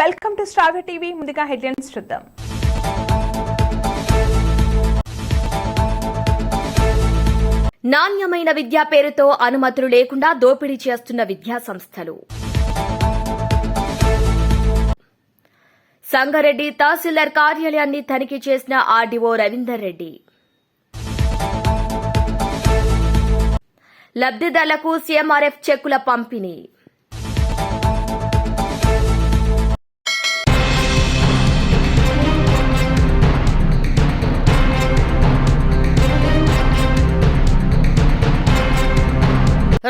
Welcome to star TV. ముందుగా headlines చూద్దాం. నాణ్యమైన విద్యా పేరుతో అనుమతులు లేకుండా దోపిడీ చేస్తున్న విద్యా సంస్థలు. సంగారెడ్డి తహసీల్దార్ కార్యాలయాన్ని తనిఖీ చేసిన ఆర్డీఓ రవీందర్ రెడ్డి. లబ్దిదారులకు సీఎంఆర్ఎఫ్ చెక్కుల పంపిణీ.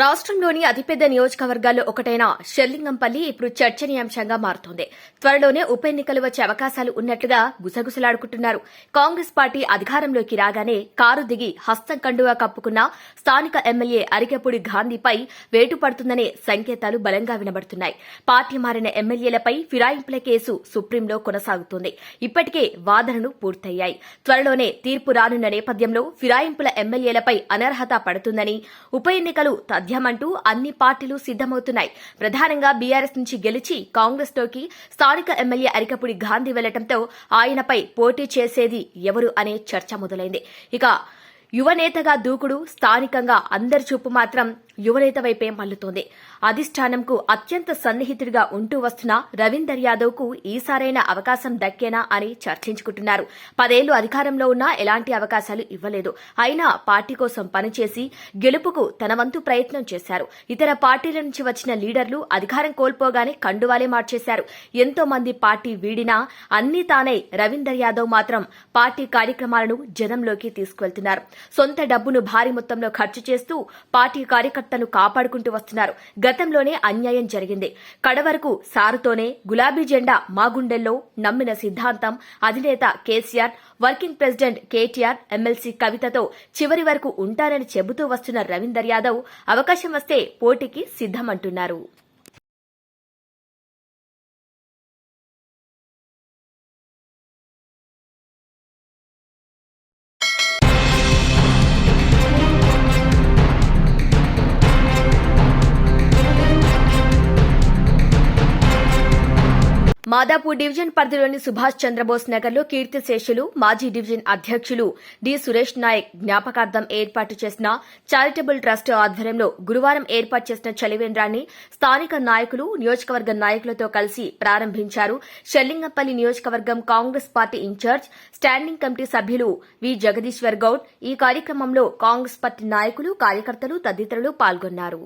రాష్ట్రంలోని అతిపెద్ద నియోజకవర్గాల్లో ఒకటైన షెర్లింగంపల్లి ఇప్పుడు చర్చనీయాంశంగా మారుతోంది. త్వరలోనే ఉప ఎన్నికలు వచ్చే అవకాశాలు ఉన్నట్లుగా గుసగుసలాడుకుంటున్నారు. కాంగ్రెస్ పార్టీ అధికారంలోకి రాగానే కారు దిగి హస్తం కండువా కప్పుకున్న స్థానిక ఎమ్మెల్యే అరికెపూడి గాంధీపై వేటు పడుతుందనే సంకేతాలు బలంగా వినబడుతున్నాయి. పార్టీ మారిన ఎమ్మెల్యేలపై ఫిరాయింపుల కేసు సుప్రీంలో కొనసాగుతోంది. ఇప్పటికే వాదనలు పూర్తయ్యాయి. త్వరలోనే తీర్పు రానున్న నేపథ్యంలో ఫిరాయింపుల ఎమ్మెల్యేలపై అనర్హత పడుతుందని ఉప ఎన్నికలు సాధ్యమంటూ అన్ని పార్టీలు సిద్దమవుతున్నాయి ప్రధానంగా బీఆర్ఎస్ నుంచి గెలిచి కాంగ్రెస్లోకి స్థానిక ఎమ్మెల్యే అరికపుడి గాంధీ వెళ్ళటంతో ఆయనపై పోటీ చేసేది ఎవరు అనే చర్చ మొదలైంది. ఇక యువనేతగా దూకుడు స్థానికంగా అందరి చూపు మాత్రం యువనేత వైపే మల్లుతోంది. అధిష్టానంకు అత్యంత సన్నిహితుడిగా ఉంటూ వస్తున్న రవీందర్ యాదవ్కు ఈసారైన అవకాశం దక్కేనా అని చర్చించుకుంటున్నారు. పదేళ్ళు అధికారంలో ఉన్నా ఎలాంటి అవకాశాలు ఇవ్వలేదు. అయినా పార్టీ కోసం పనిచేసి గెలుపుకు తన వంతు ప్రయత్నం చేశారు. ఇతర పార్టీల నుంచి వచ్చిన లీడర్లు అధికారం కోల్పోగానే కండువాలే మార్చేశారు. ఎంతో మంది పార్టీ వీడినా అన్ని తానై రవీందర్ యాదవ్ మాత్రం పార్టీ కార్యక్రమాలను జనంలోకి తీసుకువెళ్తున్నారు. సొంత డబ్బును భారీ మొత్తంలో ఖర్చు చేస్తూ పార్టీ కార్యకర్తను కాపాడుకుంటూ వస్తున్నారు. గతంలోనే అన్యాయం జరిగింది. కడవరకు సారుతోనే గులాబీ జెండా మా గుండెల్లో నమ్మిన సిద్ధాంతం అధినేత KCR working president KTR MLC కవితతో చివరి వరకు ఉంటారని చెబుతూ వస్తున్న రవీందర్ యాదవ్ అవకాశం వస్తే పోటీకి సిద్ధమంటున్నారు. మాదాపూర్ డివిజన్ పరిధిలోని సుభాష్ చంద్రబోస్ నగర్లో కీర్తిశేషులు మాజీ డివిజన్ అధ్యక్షులు డి సురేష్ నాయక్ జ్ఞాపకార్థం ఏర్పాటు చేసిన చారిటబుల్ ట్రస్ట్ ఆధ్వర్యంలో గురువారం ఏర్పాటు చేసిన చలివేంద్రాన్ని స్థానిక నాయకులు నియోజకవర్గ నాయకులతో కలిసి ప్రారంభించారు. షెల్లింగంపల్లి నియోజకవర్గం Congress party in charge standing committee సభ్యులు వి జగదీశ్వర్ గౌడ్ ఈ కార్యక్రమంలో కాంగ్రెస్ పార్టీ నాయకులు కార్యకర్తలు తదితరులు పాల్గొన్నారు.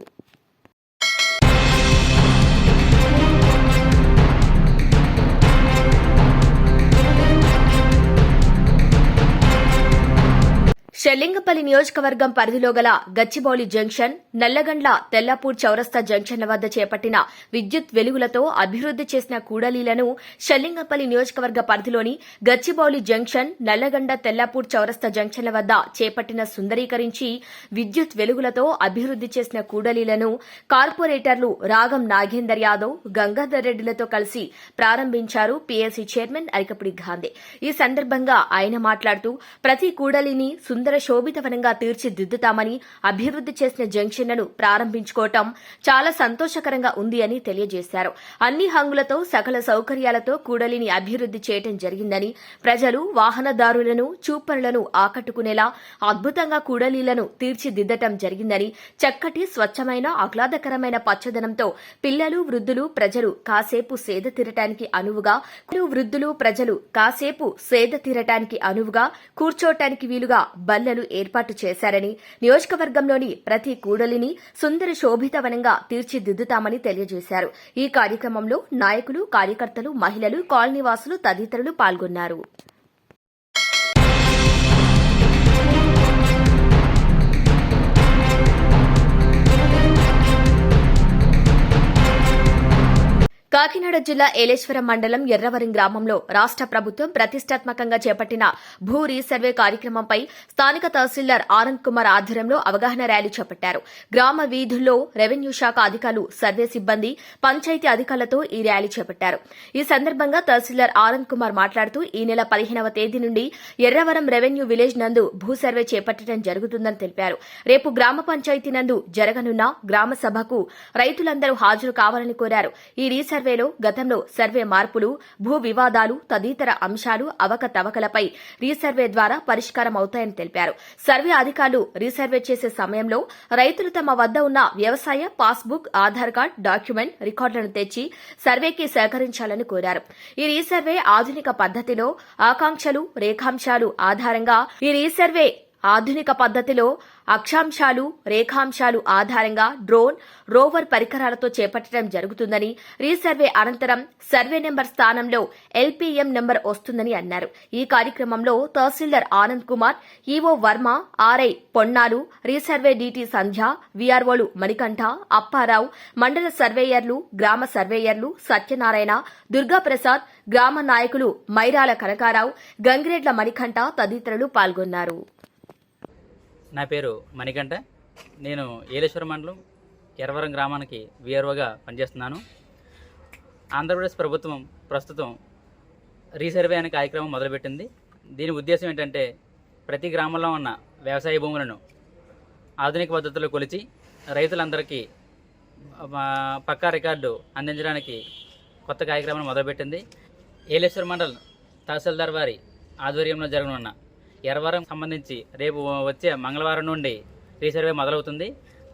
షెల్లింగపల్లి నియోజకవర్గం పరిధిలో గల గచ్చిబౌలి జంక్షన్ నల్లగండ్ల తెల్లపూర్ చౌరస్తా జంక్షన్ల వద్ద చేపట్టిన విద్యుత్ వెలుగులతో అభివృద్ది చేసిన కూడలీలను షెల్లింగపల్లి నియోజకవర్గ పరిధిలోని గచ్చిబౌలి జంక్షన్ నల్లగండ తెల్లపూర్ చౌరస్తా జంక్షన్ల వద్ద చేపట్టిన సుందరీకరించి విద్యుత్ వెలుగులతో అభివృద్ది చేసిన కూడలీలను కార్పొరేటర్లు రాగం నాగేందర్ యాదవ్ గంగాధర్ రెడ్డిలతో కలిసి ప్రారంభించారు పీఎస్సీ చైర్మన్ అరికపుడి గాంధీ. ఈ సందర్భంగా ఆయన మాట్లాడుతూ ప్రతి కూడలిని సుందర శోభితవనంగా తీర్చిదిద్దుతామని అభివృద్ది చేసిన జంక్షన్లను ప్రారంభించుకోవటం చాలా సంతోషకరంగా ఉంది అని తెలియజేశారు. అన్ని హంగులతో సకల సౌకర్యాలతో కూడలిని అభివృద్ది చేయటం జరిగిందని ప్రజలు వాహనదారులను చూపరులను ఆకట్టుకునేలా అద్భుతంగా కూడలీలను తీర్చిదిద్దటం జరిగిందని చక్కటి స్వచ్ఛమైన ఆహ్లాదకరమైన పచ్చదనంతో పిల్లలు వృద్ధులు ప్రజలు కాసేపు సేద తీరటానికి అనువుగా వృద్ధులు ప్రజలు కాసేపు సేద తీరటానికి అనువుగా కూర్చోటానికి వీలుగా బల్లలు ఏర్పాటు చేశారని నియోజకవర్గంలోని ప్రతి కూడలిని సుందర శోభితవనంగా తీర్చిదిద్దుతామని తెలియజేశారు. ఈ కార్యక్రమంలో నాయకులు కార్యకర్తలు మహిళలు కాలనీవాసులు తదితరులు పాల్గొన్నారు. కాకినాడ జిల్లా ఏలేశ్వరం మండలం ఎర్రవరం గ్రామంలో రాష్ట ప్రభుత్వం ప్రతిష్టాత్మకంగా చేపట్టిన భూ రీసర్వే కార్యక్రమంపై స్థానిక తహసీల్దార్ ఆనంద్ కుమార్ ఆధ్వర్యంలో అవగాహన ర్యాలీ చేపట్టారు. గ్రామ వీధుల్లో రెవెన్యూ శాఖ అధికారులు సర్వే సిబ్బంది పంచాయతీ అధికారులతో ఈ ర్యాలీ చేపట్టారు. ఈ సందర్భంగా తహసీల్దార్ ఆనంద్ కుమార్ మాట్లాడుతూ ఈ నెల పదిహేనవ తేదీ నుండి ఎర్రవరం రెవెన్యూ విలేజ్ నందు భూ సర్వే చేపట్టడం జరుగుతుందని తెలిపారు. రేపు గ్రామ పంచాయతీ నందు జరగనున్న గ్రామ సభకు రైతులందరూ హాజరు కావాలని కోరారు. ఈ రీసర్వే సర్వేలో గతంలో సర్వే మార్పులు భూ వివాదాలు తదితర అంశాలు అవకతవకలపై రీసర్వే ద్వారా పరిష్కారం అవుతాయని తెలిపారు. సర్వే అధికారులు రీసర్వే చేసే సమయంలో రైతులు తమ వద్ద ఉన్న వ్యవసాయ పాస్బుక్ ఆధార్ కార్డ్ డాక్యుమెంట్ రికార్డులను తెచ్చి సర్వేకి సహకరించాలని కోరారు. ఈ రీసర్వే ఆధునిక పద్ధతిలో ఆకాంక్షలు రేఖాంశాలు ఆధారంగా ఈ రీసర్వే ఆధునిక పద్ధతిలో అక్షాంశాలు రేఖాంశాలు ఆధారంగా డ్రోన్ రోవర్ పరికరాలతో చేపట్టడం జరుగుతుందని రీసర్వే అనంతరం సర్వే నెంబర్ స్థానంలో ఎల్పీఎం నెంబర్ వస్తుందని అన్నారు. ఈ కార్యక్రమంలో తహసీల్దార్ Anand Kumar EO Varma RI పొన్నాలు resurvey DT Sandhya వీఆర్ఓలు మణికంఠ అప్పారావు మండల సర్వేయర్లు గ్రామ సర్వేయర్లు సత్యనారాయణ దుర్గాప్రసాద్ గ్రామ నాయకులు మైరాల కనకారావు గంగిరెడ్ల మణికంఠ తదితరులు పాల్గొన్నారు. నా పేరు మణికంఠ. నేను ఏలేశ్వర మండలం ఎరవరం గ్రామానికి విఆర్ఓగా పనిచేస్తున్నాను. ఆంధ్రప్రదేశ్ ప్రభుత్వం ప్రస్తుతం రీసర్వే అనే కార్యక్రమం మొదలుపెట్టింది. దీని ఉద్దేశం ఏంటంటే ప్రతి గ్రామంలో ఉన్న వ్యవసాయ భూములను ఆధునిక పద్ధతిలో కొలిచి రైతులందరికీ పక్కా రికార్డు అందించడానికి కొత్త కార్యక్రమాన్ని మొదలుపెట్టింది. ఏలేశ్వర మండల్ తహసీల్దార్ వారి ఆధ్వర్యంలో జరగనున్న ఎర్రవరం సంబంధించి రేపు వచ్చే మంగళవారం నుండి రీసర్వే మొదలవుతుంది.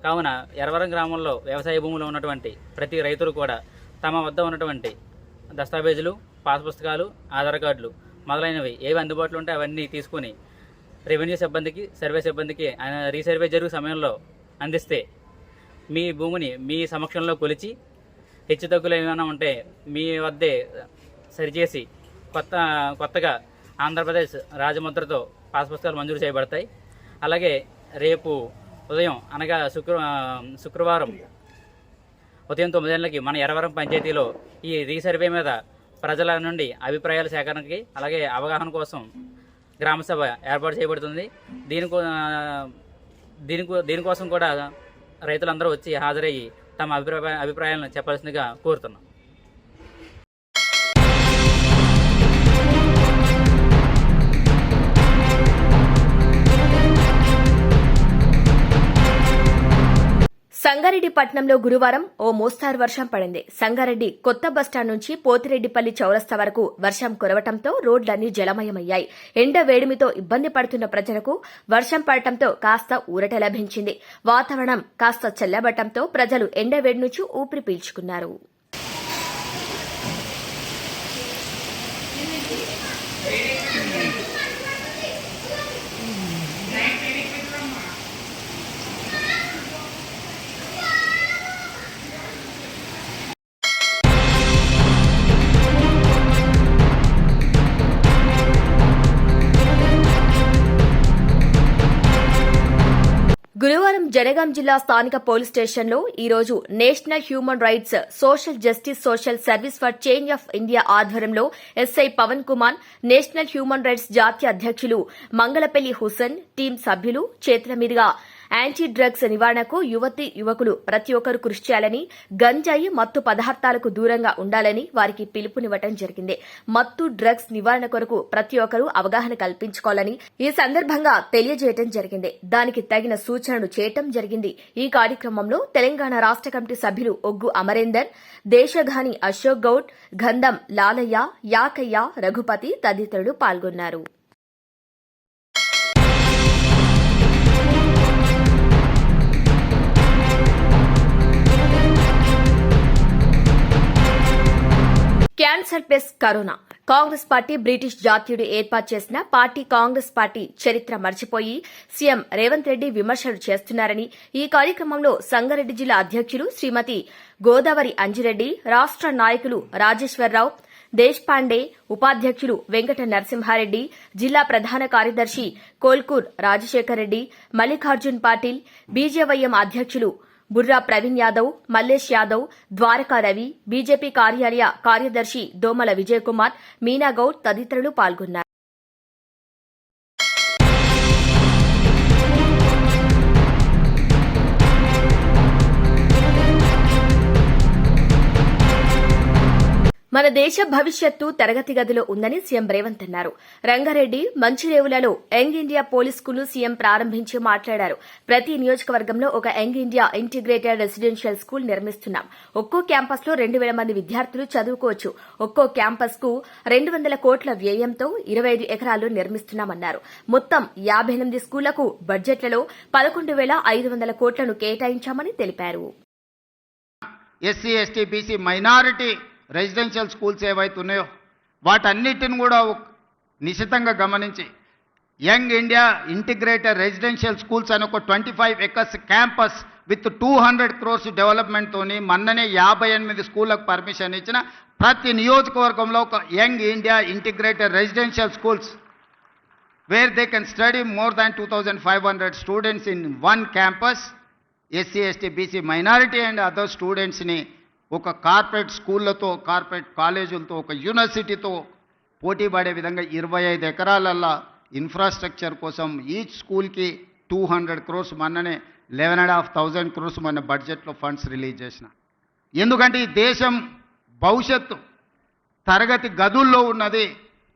కావున ఎర్రవరం గ్రామంలో వ్యవసాయ భూములు ఉన్నటువంటి ప్రతి రైతులు కూడా తమ వద్ద ఉన్నటువంటి దస్తావేజులు పాస్ పుస్తకాలు ఆధార్ కార్డులు మొదలైనవి ఏవి అందుబాటులో ఉంటే అవన్నీ తీసుకుని రెవెన్యూ సిబ్బందికి సర్వే సిబ్బందికి రీసర్వే జరుగు సమయంలో అందిస్తే మీ భూమిని మీ సమక్షంలో కొలిచి హెచ్చుతగ్గులు ఏమైనా ఉంటే మీ వద్దే సరిచేసి కొత్త కొత్తగా ఆంధ్రప్రదేశ్ రాజముద్రతో పాస్ పుస్తకాలు మంజూరు చేయబడతాయి. అలాగే రేపు ఉదయం అనగా శుక్ర శుక్రవారం ఉదయం తొమ్మిది గంటలకి మన ఎరవరం పంచాయతీలో ఈ రీసర్వే మీద ప్రజల నుండి అభిప్రాయాల సేకరణకి అలాగే అవగాహన కోసం గ్రామసభ ఏర్పాటు చేయబడుతుంది. దీని దీనికో దీని దీనికోసం కూడా రైతులందరూ వచ్చి హాజరయ్యి తమ అభిప్రాయ అభిప్రాయాలను చెప్పాల్సిందిగా కోరుతున్నాం. సంగారెడ్డి పట్నంలో గురువారం ఓ మోస్తారు వర్షం పడింది. సంగారెడ్డి కొత్త బస్టాండ్ నుంచి పోతిరెడ్డిపల్లి చౌరస్తా వరకు వర్షం కురవటంతో రోడ్లన్నీ జలమయమయ్యాయి. ఎండ వేడిమితో ఇబ్బంది పడుతున్న ప్రజలకు వర్షం పడటంతో కాస్త ఊరట లభించింది. వాతావరణం కాస్త చల్లబడటంతో ప్రజలు ఎండ వేడి నుంచి ఊపిరి పీల్చుకున్నారు. జనగాం జిల్లా స్థానిక పోలీస్ స్టేషన్లో ఈరోజు national human rights social justice social service for change of India ఆధ్వర్యంలో SI Pavan Kumar national human rights జాతీయ అధ్యక్షులు మంగళపల్లి హుసన్ టీం సభ్యులు చేతుల మీదుగా యాంటీ డ్రగ్స్ నివారణకు యువతి యువకులు ప్రతి ఒక్కరు కృషి చేయాలని గంజాయి మత్తు పదార్థాలకు దూరంగా ఉండాలని వారికి పిలుపునివ్వటం జరిగింది. మత్తు డ్రగ్స్ నివారణ కొరకు ప్రతి ఒక్కరూ అవగాహన కల్పించుకోవాలని ఈ సందర్భంగా తెలియజేయటం జరిగింది. దానికి తగిన సూచనలు చేయటం జరిగింది. ఈ కార్యక్రమంలో తెలంగాణ రాష్ట కమిటీ సభ్యులు ఒగ్గు అమరేందర్ దేశఘాని అశోక్ గౌడ్ గంధం లాలయ్య యాకయ్య రఘుపతి తదితరులు పాల్గొన్నారు. Cancer plus corona. Congress party British జాతీయుడు ఏర్పాటు చేసిన పార్టీ కాంగ్రెస్ పార్టీ చరిత్ర మర్చిపోయి సీఎం రేవంత్ రెడ్డి విమర్శలు చేస్తున్నారని ఈ కార్యక్రమంలో సంగారెడ్డి జిల్లా అధ్యక్షులు శ్రీమతి గోదావరి అంజిరెడ్డి రాష్ట నాయకులు రాజేశ్వరరావు దేశ్పాండే ఉపాధ్యక్షులు వెంకట నరసింహారెడ్డి జిల్లా ప్రధాన కార్యదర్శి కోల్కూర్ రాజశేఖర్ రెడ్డి మల్లికార్జున్ పాటిల్ బీజేవైఎం అధ్యక్షులు బుర్రా ప్రవీణ్ యాదవ్ మల్లేష్ యాదవ్ ద్వారకా రవి బీజేపీ కార్యాలయ కార్యదర్శి దోమల విజయకుమార్ మీనాగౌడ్ తదితరులు పాల్గొన్నారు. మన దేశ భవిష్యత్తు తరగతి గదిలో ఉందని సీఎం రేవంత్ అన్నారు. Rangareddy మంచిరేవులలో young India police school CM ప్రారంభించి మాట్లాడారు. ప్రతి నియోజకవర్గంలో ఒక young India integrated residential school నిర్మిస్తున్నాం. ఒక్కో క్యాంపస్లో రెండు వేల మంది విద్యార్థులు చదువుకోవచ్చు. ఒక్కో క్యాంపస్కు రెండు వందల కోట్ల వ్యయంతో ఇరవై ఐదు ఎకరాలు నిర్మిస్తున్నామన్నారు. మొత్తం యాభై ఎనిమిది స్కూళ్ళకు బడ్జెట్లలో పదకొండు వేల ఐదు వందల కోట్లను కేటాయించామని తెలిపారు. SC ST BC minority residential schools ఏవైతే ఉన్నాయో వాటన్నిటిని కూడా నిశితంగా గమనించి young India integrated residential schools అని ఒక twenty five acres campus with two hundred crores డెవలప్మెంట్తోని మొన్ననే యాభై ఎనిమిది స్కూళ్ళకు పర్మిషన్ ఇచ్చిన ప్రతి నియోజకవర్గంలో ఒక young India integrated residential schools where they can to more than 2,500 students in one campus, SC ST BC minority and other స్టూడెంట్స్ని ఒక కార్పొరేట్ స్కూళ్ళతో కార్పొరేట్ కాలేజీలతో ఒక యూనివర్సిటీతో పోటీ పడే విధంగా ఇరవై ఐదు ఎకరాలల్లా ఇన్ఫ్రాస్ట్రక్చర్ కోసం ఈచ్ స్కూల్కి టూ హండ్రెడ్ క్రోర్స్ మొన్ననే eleven and half thousand crores మన బడ్జెట్లో ఫండ్స్ రిలీజ్ చేసిన. ఎందుకంటే ఈ దేశం భవిష్యత్తు తరగతి గదుల్లో ఉన్నది.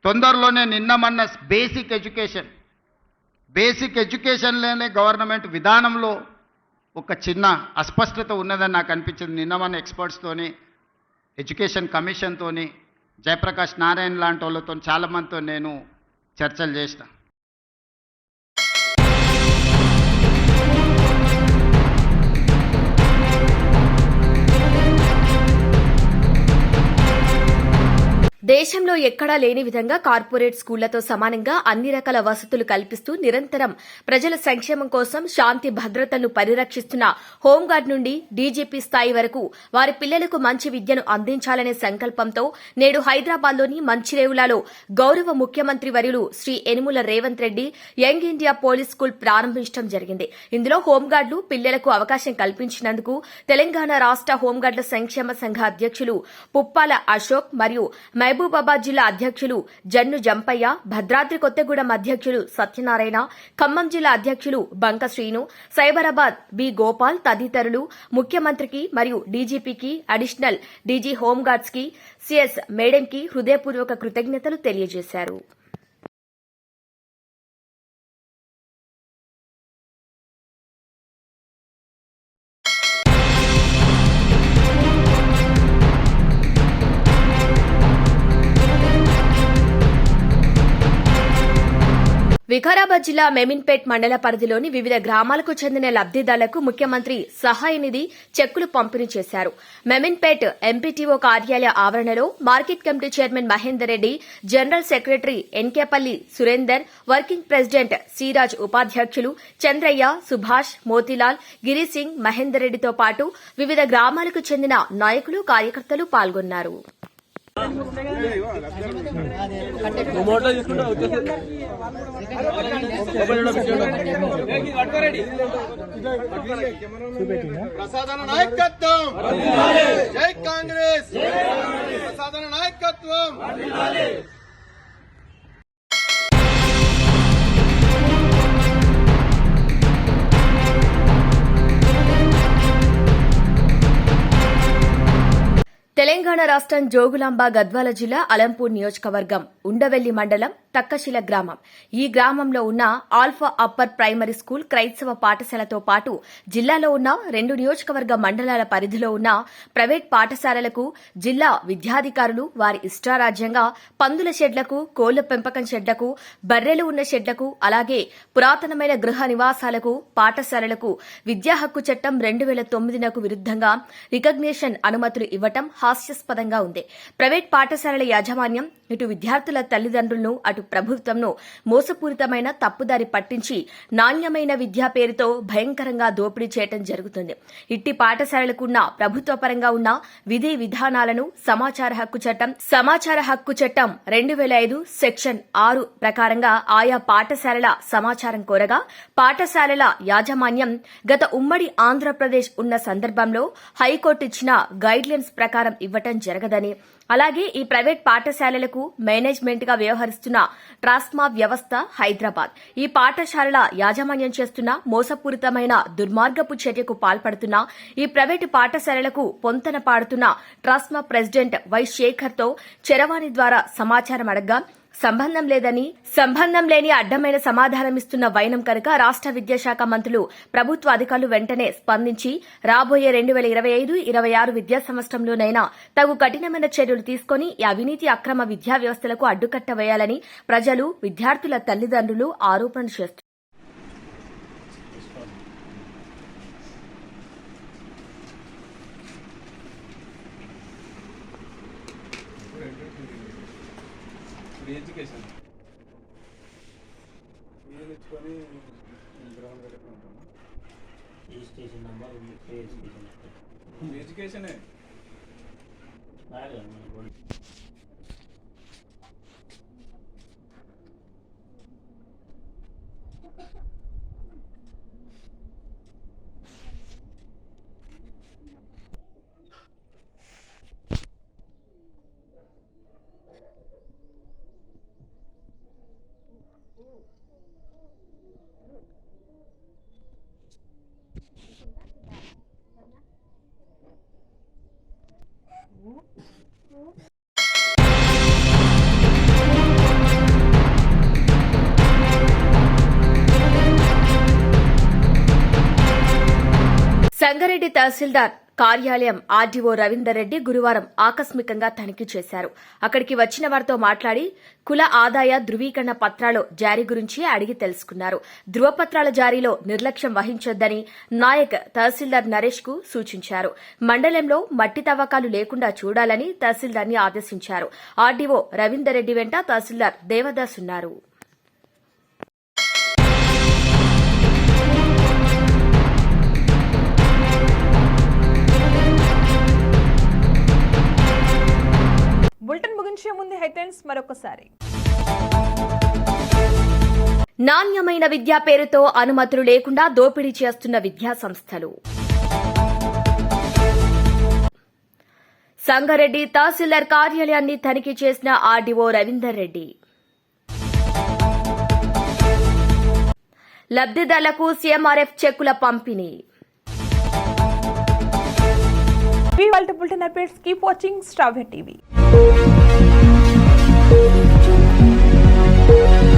తొందరలోనే నిన్న మొన్న బేసిక్ ఎడ్యుకేషన్ బేసిక్ ఎడ్యుకేషన్లోనే గవర్నమెంట్ విధానంలో ఒక చిన్న అస్పష్టత ఉన్నదని నాకు అనిపించింది. నిన్న మన ఎక్స్పర్ట్స్తోని ఎడ్యుకేషన్ కమిషన్తోని జయప్రకాష్ నారాయణ లాంటి వాళ్ళతో చాలామందితో నేను చర్చలు చేసిన. దేశంలో ఎక్కడా లేని విధంగా కార్పొరేట్ స్కూళ్ళతో సమానంగా అన్ని రకాల వసతులు కల్పిస్తూ నిరంతరం ప్రజల సంక్షేమం కోసం శాంతి భద్రతలను పరిరక్షిస్తున్న హోంగార్డ్ నుండి డీజీపీ స్థాయి వరకు వారి పిల్లలకు మంచి విద్యను అందించాలనే సంకల్పంతో నేడు హైదరాబాద్లోని మంచిరేవులలో గౌరవ ముఖ్యమంత్రి వర్యులు Shri Enumula Revanth Reddy young India police school ప్రారంభించడం జరిగింది. ఇందులో హోంగార్డులు పిల్లలకు అవకాశం కల్పించినందుకు తెలంగాణ రాష్ట హోంగార్డుల సంక్షేమ సంఘ అధ్యక్షులు పుప్పాల అశోక్ మరియు నిజామాబాద్ జిల్లా అధ్యక్షులు జన్ను జంపయ్య భద్రాద్రి కొత్తగూడెం అధ్యక్షులు సత్యనారాయణ ఖమ్మం జిల్లా అధ్యక్షులు బంక శ్రీను సైబరాబాద్ బి గోపాల్ తదితరులు ముఖ్యమంత్రికి మరియు డీజీపీకి అడిషనల్ డీజీ హోంగార్డ్స్కి సిఎస్ మేడంకి హృదయపూర్వక కృతజ్ఞతలు తెలియజేశారు. వికారాబాద్ జిల్లా మెమిన్పేట్ మండల పరిధిలోని వివిధ గ్రామాలకు చెందిన లబ్దిదారులకు ముఖ్యమంత్రి సహాయ నిధి చెక్కులు పంపిణీ చేశారు. మెమిన్పేట్ ఎంపీటీఓ కార్యాలయ ఆవరణలో market committee chairman Mahender Reddy general secretary Enkepalli Surender working president Siraj ఉపాధ్యక్షులు చంద్రయ్య సుభాష్ మోతీలాల్ గిరిసింగ్ మహేందర్ రెడ్డితో పాటు వివిధ గ్రామాలకు చెందిన నాయకులు కార్యకర్తలు పాల్గొన్నారు. ప్రసాదన నాయకత్వం. జై కాంగ్రెస్. ప్రసాదన నాయకత్వం. తెలంగాణ రాష్ట్రం జోగులాంబ గద్వాల జిల్లా అలంపూర్ నియోజకవర్గం ఉండవెల్లి మండలం తక్కశిల గ్రామం. ఈ గ్రామంలో ఉన్న ఆల్ఫా అప్పర్ ప్రైమరీ స్కూల్ క్రైస్తవ పాఠశాలతో పాటు జిల్లాలో ఉన్న రెండు నియోజకవర్గ మండలాల పరిధిలో ఉన్న ప్రైవేట్ పాఠశాలలకు జిల్లా విద్యాధికారులు వారి ఇష్టారాజ్యంగా పందుల షెడ్లకు కోళ్ళ పెంపకం షెడ్లకు బర్రెలు ఉన్న షెడ్లకు అలాగే పురాతనమైన గృహ నివాసాలకు పాఠశాలలకు విద్యా హక్కు చట్టం రెండు వేల తొమ్మిదినకు విరుద్దంగా రికగ్నేషన్ అనుమతులు ఇవ్వటం హాస్యాస్పదంగా ఉంది. ప్రైవేట్ పాఠశాలల యాజమాన్యం ఇటు విద్యార్థుల తల్లిదండ్రులను అటు ప్రభుత్వంను మోసపూరితమైన తప్పుదారి పట్టించి నాణ్యమైన విద్యా పేరుతో భయంకరంగా దోపిడీ చేయటం జరుగుతుంది. ఇట్టి పాఠశాలలకున్న ప్రభుత్వ పరంగా ఉన్న విధి విధానాలను సమాచార హక్కు చట్టం సమాచార హక్కు చట్టం రెండు వేల ఐదు సెక్షన్ ఆరు ప్రకారంగా ఆయా పాఠశాలల సమాచారం కోరగా పాఠశాలల యాజమాన్యం గత ఉమ్మడి ఆంధ్రప్రదేశ్ ఉన్న సందర్భంలో హైకోర్టు ఇచ్చిన గైడ్లైన్స్ ప్రకారం ఇవ్వటం జరగదని. అలాగే ఈ ప్రైవేట్ పాఠశాలలకు మేనేజ్మెంట్గా వ్యవహరిస్తున్న ట్రాస్మా వ్యవస్థ హైదరాబాద్. ఈ పాఠశాలల యాజమాన్యం చేస్తున్న మోసపూరితమైన దుర్మార్గపు చర్యకు పాల్పడుతున్న ఈ ప్రైవేటు పాఠశాలలకు పొంతన పాడుతున్న ట్రాస్మా ప్రెసిడెంట్ వై శేఖర్తో చరవాణి ద్వారా సమాచారం అడగ్గా సంబంధం లేదని సంబంధం లేని అడ్డమైన సమాధానమిస్తున్న వైనం కనుక రాష్ట విద్యాశాఖ మంత్రులు ప్రభుత్వ అధికారులు వెంటనే స్పందించి రాబోయే రెండు వేల ఇరవై ఐదు ఇరవై ఆరు విద్యా సంవత్సరంలోనైనా తగు కఠినమైన చర్యలు తీసుకుని ఈ అవినీతి అక్రమ విద్యా వ్యవస్థలకు అడ్డుకట్ట వేయాలని ప్రజలు విద్యార్థుల తల్లిదండ్రులు ఆరోపణలు చేస్తున్నారు ఎడ్యుకేషన్? మీరు ఇచ్చుకొని గ్రౌండ్ కట్టుకుంటాము రిజిస్ట్రేషన్ నెంబర్ ఉంది రిజిస్ట్రేషన్ ఎడ్యుకేషనే? రాలేదు మన బోర్డు సంగారెడ్డి తహసీల్దార్ కార్యాలయం ఆర్డీఓ రవీందర్ రెడ్డి గురువారం ఆకస్మికంగా తనిఖీ చేశారు. అక్కడికి వచ్చిన వారితో మాట్లాడి కుల ఆదాయ ధృవీకరణ పత్రాలు జారీ గురించి అడిగి తెలుసుకున్నారు. ధృవపత్రాల జారీలో నిర్లక్ష్యం వహించొద్దని నాయక్ తహసీల్దార్ నరేష్కు సూచించారు. మండలంలో మట్టి తవ్వకాలు లేకుండా చూడాలని తహసీల్దార్ని ఆదేశించారు. ఆర్డీఓ రవీందర్ రెడ్డి వెంట తహసీల్దార్ దేవదాస్ ఉన్నారు. ముగించే ముందు హెడ్లైన్స్ మరొకసారి. నాణ్యమైన విద్యా పేరుతో అనుమతులు లేకుండా దోపిడీ చేస్తున్న విద్యా సంస్థలు. సంగారెడ్డి తహసీల్దార్ కార్యాలయాన్ని తనిఖీ చేసిన ఆర్డీఓ రవీందర్ రెడ్డి. లబ్దిదారులకు సీఎంఆర్ఎఫ్ చెక్కుల పంపిణీ. ఇవి వాళ్ళ bulletin updates keep watching star TV. Thank you.